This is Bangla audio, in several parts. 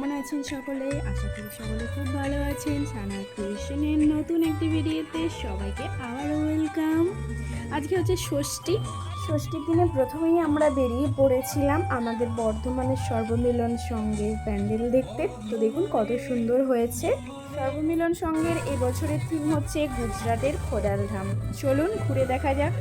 কেমন আছেন সকলে? আশা করি সকলে খুব ভালো আছেন। সানা ক্রিয়েশনের নতুন একটি ভিডিওতে সবাইকে আবারও ওয়েলকাম আজকে হচ্ছে ষষ্ঠী। ষষ্ঠীর দিনে প্রথমেই আমরা বেরিয়ে পড়েছিলাম আমাদের বর্ধমানের সর্বমিলন সঙ্গের প্যান্ডেল দেখতে। তো দেখুন কত সুন্দর হয়েছে। সর্বমিলন সঙ্গের এবছরের থিম হচ্ছে গুজরাটের খোদাল ধাম। চলুন ঘুরে দেখা যাক।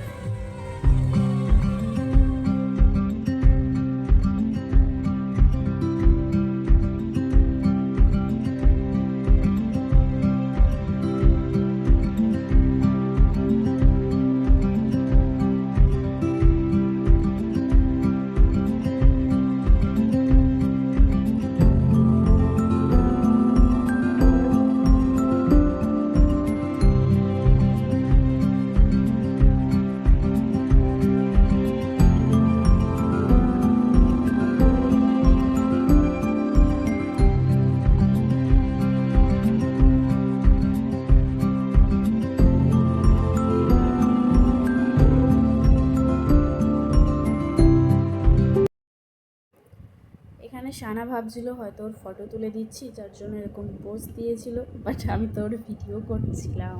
সানা ভাবছিল, হয়তো ওর ফটো তুলে দিচ্ছি, যার জন্য এরকম পোস্ট দিয়েছিল বাট আমি তো ওর ভিডিও করছিলাম।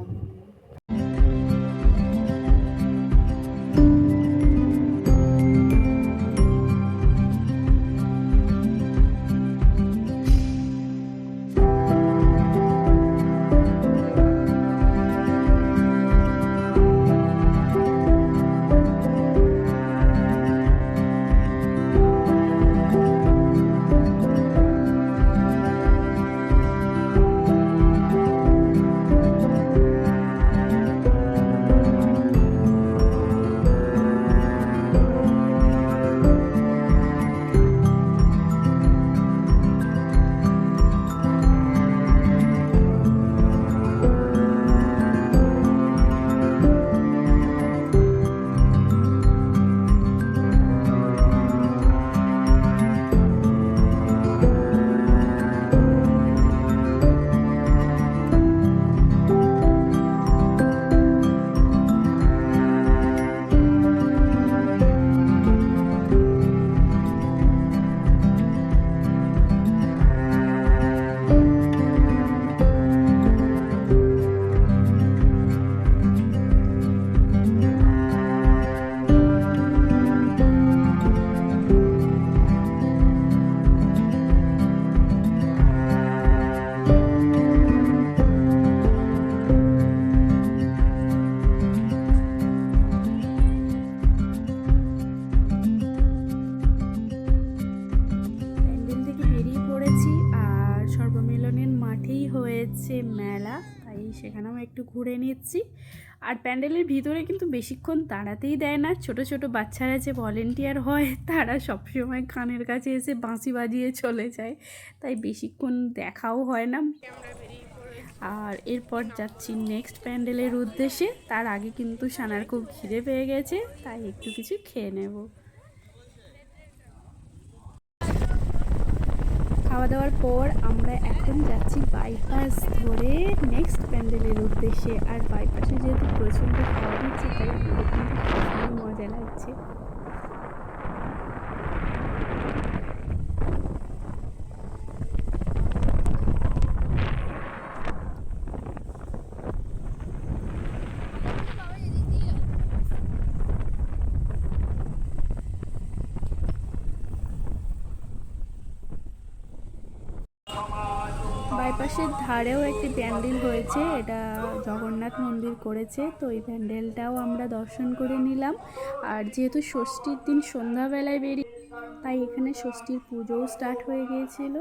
ঘুরে নিচ্ছি। আর প্যান্ডেলের ভিতরে কিন্তু বেশিক্ষণ দাঁড়াতেই দেয় না। ছোট ছোট বাচ্চারা যে ভলেন্টিয়ার হয়, তারা সবসময় কানের কাছে এসে বাঁশি বাজিয়ে চলে যায়। তাই বেশিক্ষণ দেখাও হয় না। আর এরপর যাচ্ছি নেক্সট প্যান্ডেলের উদ্দেশ্যে। তার আগে কিন্তু সানার খুব খিদে পেয়ে গেছে, তাই একটু কিছু খেয়ে নেব। খাওয়া দাওয়ার পর আমরা এখন যাচ্ছি বাইপাস ধরে নেক্সট প্যান্ডেলের উদ্দেশ্যে। আর বাইপাসে যেহেতু প্রচণ্ড খাওয়া দিচ্ছে তাই আমাদের কিন্তু মজা লাগছে। ধারেও একটি প্যান্ডেল হয়েছে, এটা জগন্নাথ মন্দির করেছে, তো এই প্যান্ডেলটাও আমরা দর্শন করে নিলাম। আর যেহেতু ষষ্ঠীর দিন সন্ধ্যাবেলায় বেরিয়ে, তাই এখানে ষষ্ঠীর পুজোও স্টার্ট হয়ে গিয়েছিল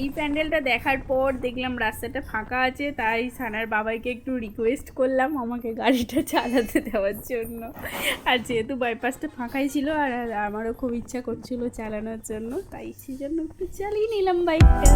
এই প্যান্ডেলটা দেখার পর দেখলাম রাস্তাটা ফাঁকা আছে, তাই সানার বাবাইকে একটু রিকোয়েস্ট করলাম আমাকে গাড়িটা চালাতে দেওয়ার জন্য। আর যেহেতু বাইপাসটা ফাঁকাই ছিল আর আমারও খুব ইচ্ছা করছিল চালানোর জন্য, তাই সেই জন্য একটু চালিয়ে নিলাম বাইকটা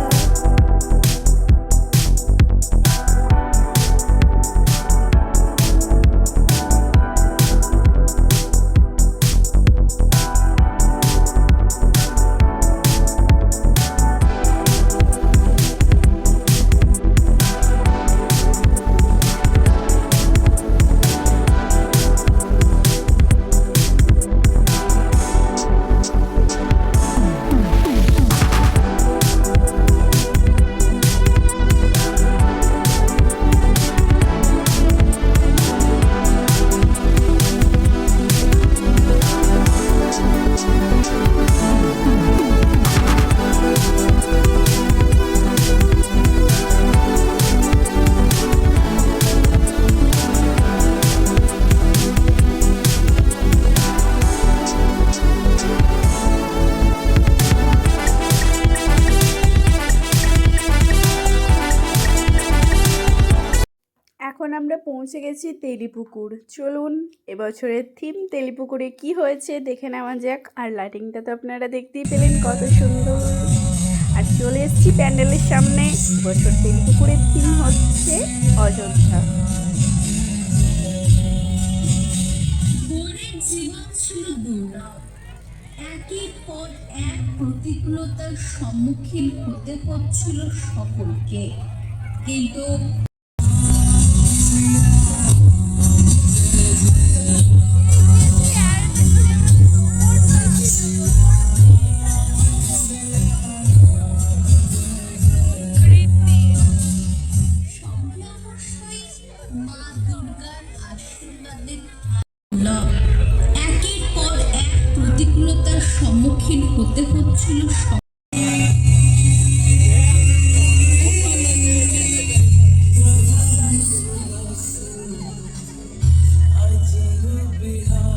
পৌঁছে গেছি তেলিপুকুর। চলুন, এবছরের থিম তেলিপুকুরে কি হয়েছে দেখে নেওয়া যাক। আর লাইটিংটা তো আপনারা দেখতেই পেলেন কত সুন্দর। আর চলে এসেছি প্যান্ডেলের সামনে। এবছর তেলিপুকুরের থিম হচ্ছে অযোধ্যা। প্রতিকূলতার সম্মুখীন হতে হচ্ছিল সকলকে। কিন্তু behind.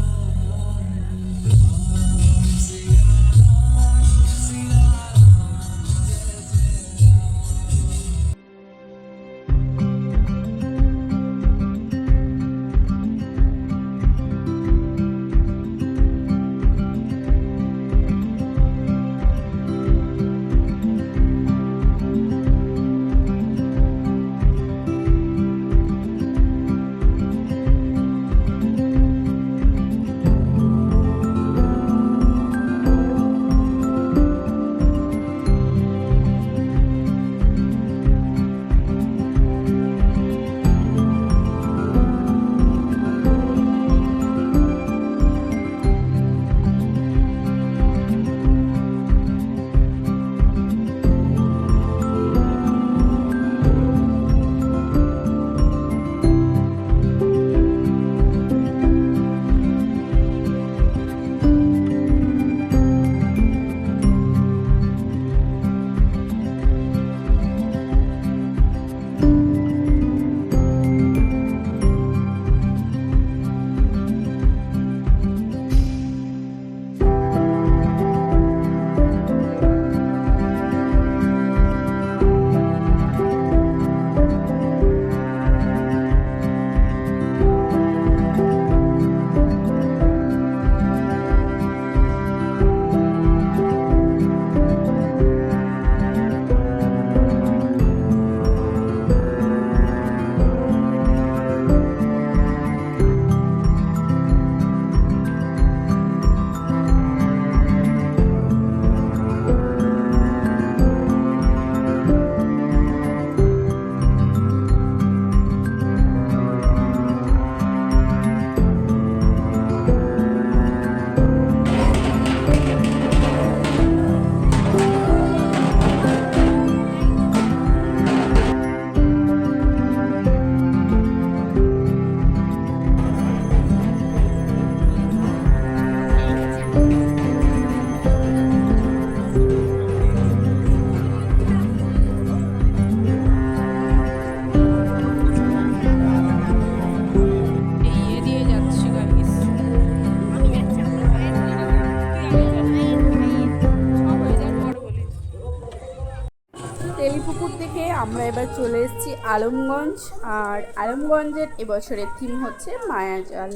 আলমগঞ্জ আর আলমগঞ্জের এবছরের থিম হচ্ছে মায়াজাল।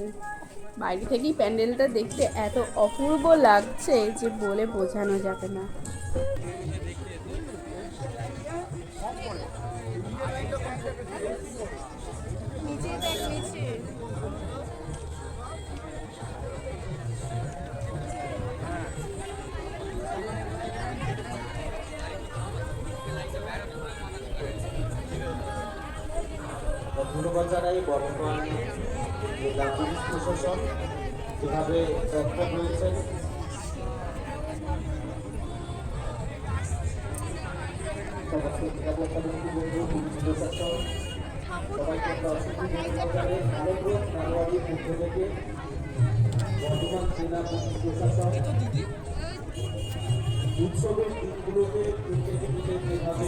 বাইরে থেকেই প্যান্ডেলটা দেখতে এত অপূর্ব লাগছে যে বলে বোঝানো যাবে না। জানাই বর্তমান জেলা পুলিশ প্রশাসন যেভাবে তৎপর রয়েছেন উৎসবের দিনগুলোকে যেভাবে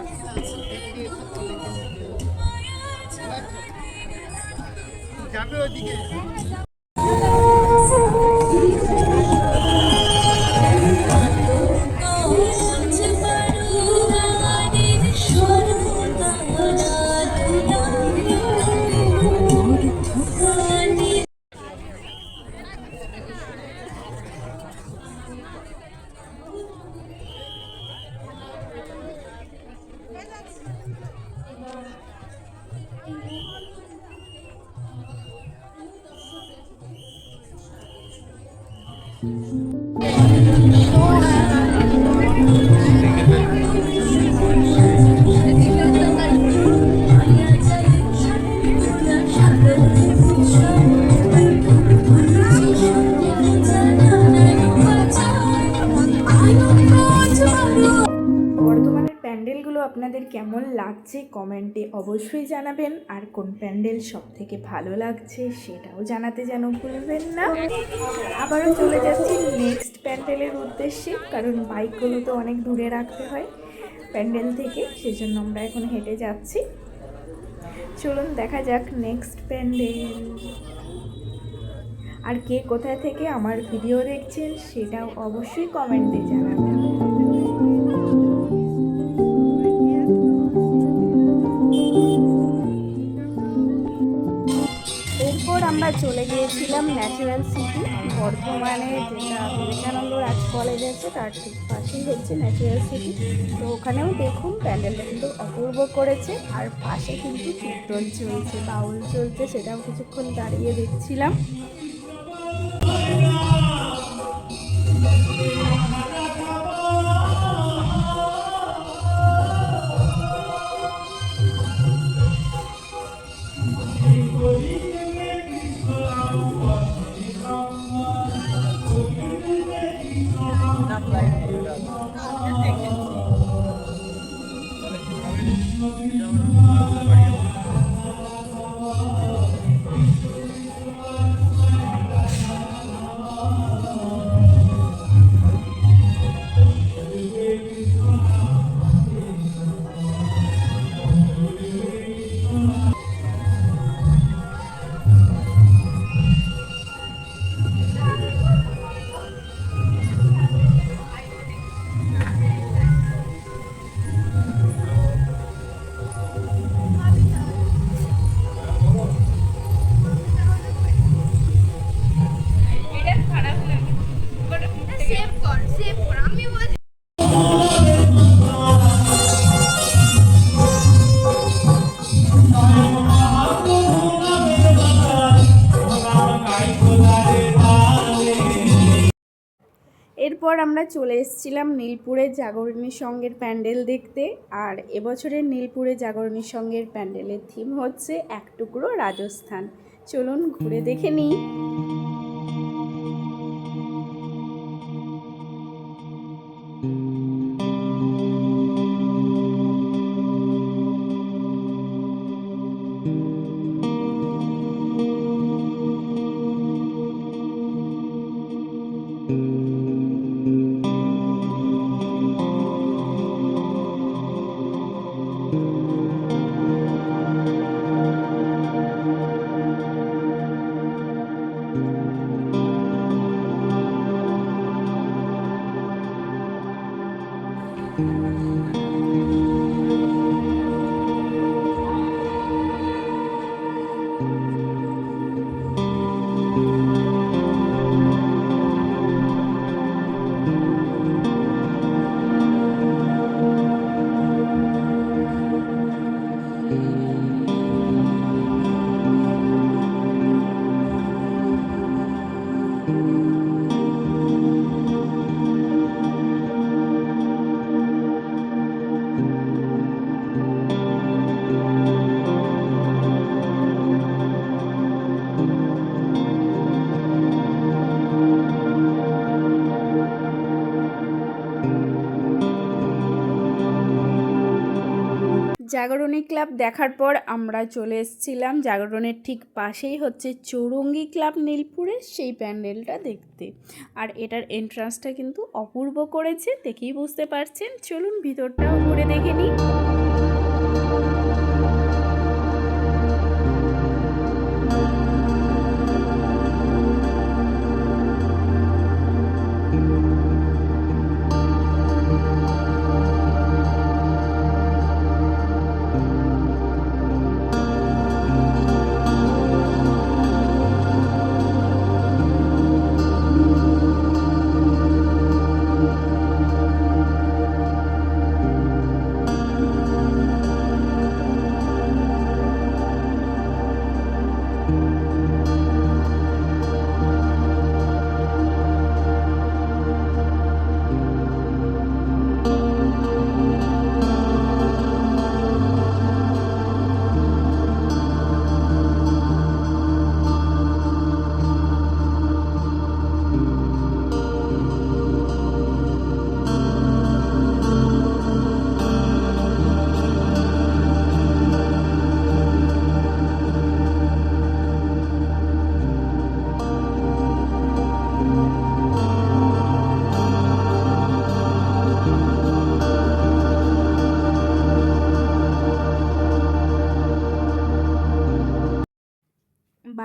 প্রশাসনকে অসংখ্য ধন্যবাদ জানাচ্ছি বর্ধমানের Thank you. লাগছে কমেন্টে অবশ্যই জানাবেন। আর কোন প্যান্ডেল সব থেকে ভালো লাগছে সেটাও জানাতে যেন ভুলবেন না। আবারও চলে যাচ্ছি নেক্সট প্যান্ডেলের উদ্দেশ্যে, কারণ বাইকগুলো তো অনেক দূরে রাখতে হয় প্যান্ডেল থেকে, সেজন্য আমরা এখন হেঁটে যাচ্ছি। চলুন দেখা যাক নেক্সট প্যান্ডেল। আর কে কোথায় থেকে আমার ভিডিও দেখছেন সেটাও অবশ্যই কমেন্টে জানাবেন। চলে গিয়েছিলাম ন্যাচারাল সিটি। বর্ধমানে যেটা বিবেকানন্দ রাজ কলেজ আছে, তার ঠিক পাশেই হচ্ছে ন্যাচারাল সিটি। তো ওখানেও দেখুন প্যান্ডেলটা কিন্তু অপূর্ব করেছে, আর পাশে কিন্তু কীর্তন চলছে, বাউল চলছে, সেটাও কিছুক্ষণ দাঁড়িয়ে দেখছিলাম। আমরা চলে এসেছিলাম নীলপুরে জাগরণী সঙ্গের প্যান্ডেল দেখতে। আর এবছরের নীলপুরে জাগরণী সঙ্গের প্যান্ডেলের থিম হচ্ছে এক টুকরো রাজস্থান। চলুন ঘুরে দেখে নিই। জাগরণী ক্লাব দেখার পর আমরা চলে এসেছিলাম। জাগরণের ঠিক পাশেই হচ্ছে চৌরঙ্গি ক্লাব নীলপুরে সেই প্যান্ডেলটা দেখতে। আর এটার এন্ট্রান্সটা কিন্তু অপূর্ব করেছে, দেখেই বুঝতে পারছেন। চলুন ভিতরটাও ঘুরে দেখে নিই।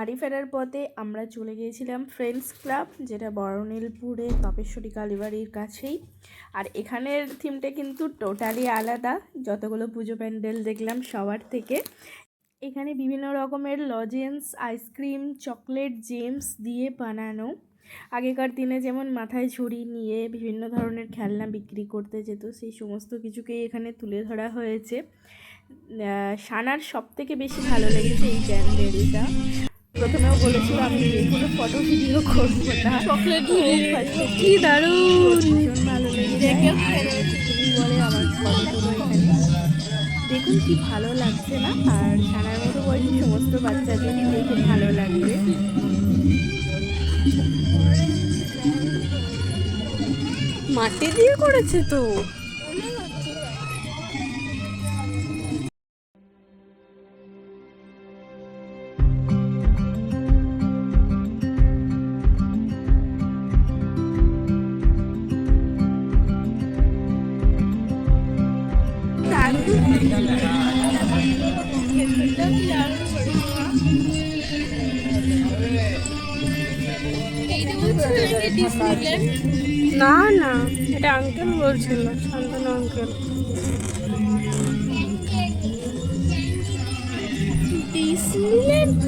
বাড়ি ফেরার পথে আমরা চলে গিয়েছিলাম ফ্রেন্ডস ক্লাব যেটা বড়নীলপুরে তপেশ্বরী কালীবাড়ির কাছেই। আর এখানের থিমটা কিন্তু টোটালি আলাদা। যতগুলো পুজো প্যান্ডেল দেখলাম সবার থেকে। এখানে বিভিন্ন রকমের লজেন্স আইসক্রিম চকলেট জেমস দিয়ে বানানো। আগেকার দিনে যেমন মাথায় ঝুড়ি নিয়ে বিভিন্ন ধরনের খেলনা বিক্রি করতে যেত, সেই সমস্ত কিছুকেই এখানে তুলে ধরা হয়েছে। সানার সব থেকে বেশি ভালো লেগেছে এই প্যান্ডেলটা। প্রথমেও বলেছিল আমি কোনো ফটো ভিডিও করব না। চকলেট কি দারুণ। ভীষণ ভালো লেগেছে বলে আমার এখানে দেখুন কি ভালো লাগছে না? আর সানার মতো বয়সী সমস্ত বাচ্চাদেরই দেখে ভালো লাগবে। মাটি দিয়ে করেছে তো। না না এটা আঙ্কেল বলছিল শান্তনু আঙ্কেল ডিসনিল্যান্ড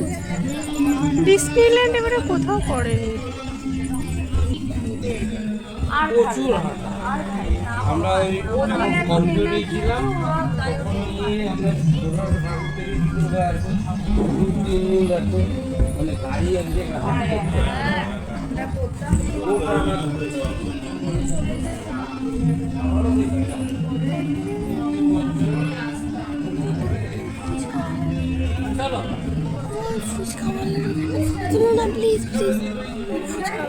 ডিসনিল্যান্ড এবারে কোথাও পড়েনি। আমরা কম্পিউটারে ছিলাম আমরা মানে গাড়ি এক জায়গায় হাঁটতে হতো। ওটা আমরা ঘুরেছি।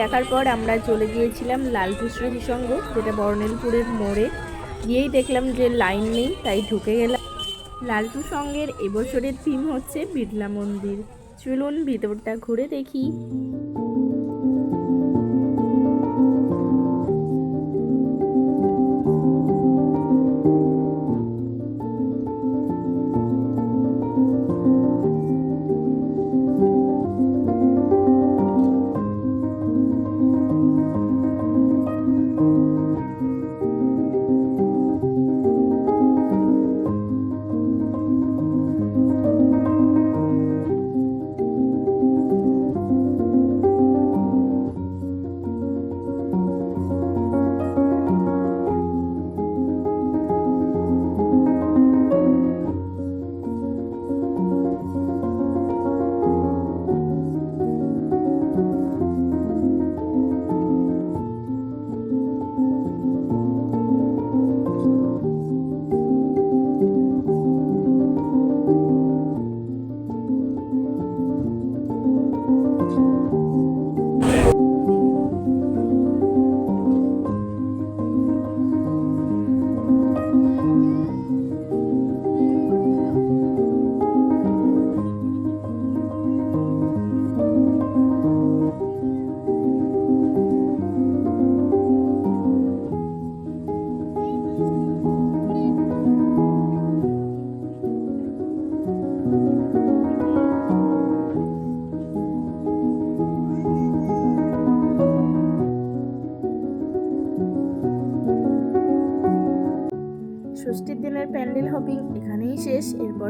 দেখার পর আমরা চলে গিয়েছিলাম লালকৃষ্ণ সংঘ যেটা বর্ণেলপুরের মোড়ে। গিয়েই দেখলাম যে লাইন নেই, তাই ঢুকে গেলাম। লালটু সঙ্গের এবছরের থিম হচ্ছে বিড়লা মন্দির। চলুন ভিতরটা ঘুরে দেখি।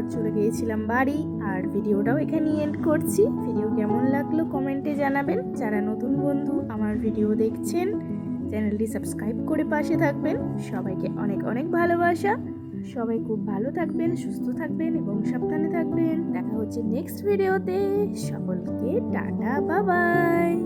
শেষ এরপর চলে গিয়েছিলাম বাড়ি আর ভিডিওটাও এখানেই এন্ড করছি। ভিডিও কেমন লাগল কমেন্টে জানাবেন। যারা নতুন বন্ধু, আমার ভিডিও দেখছেন, চ্যানেলটি সাবস্ক্রাইব করে পাশে থাকবেন। সবাইকে অনেক অনেক ভালোবাসা। সবাই খুব ভালো থাকবেন, সুস্থ থাকবেন এবং সাবধানে থাকবেন। দেখা হচ্ছে নেক্সট ভিডিওতে সকলকে টাটা বাবাই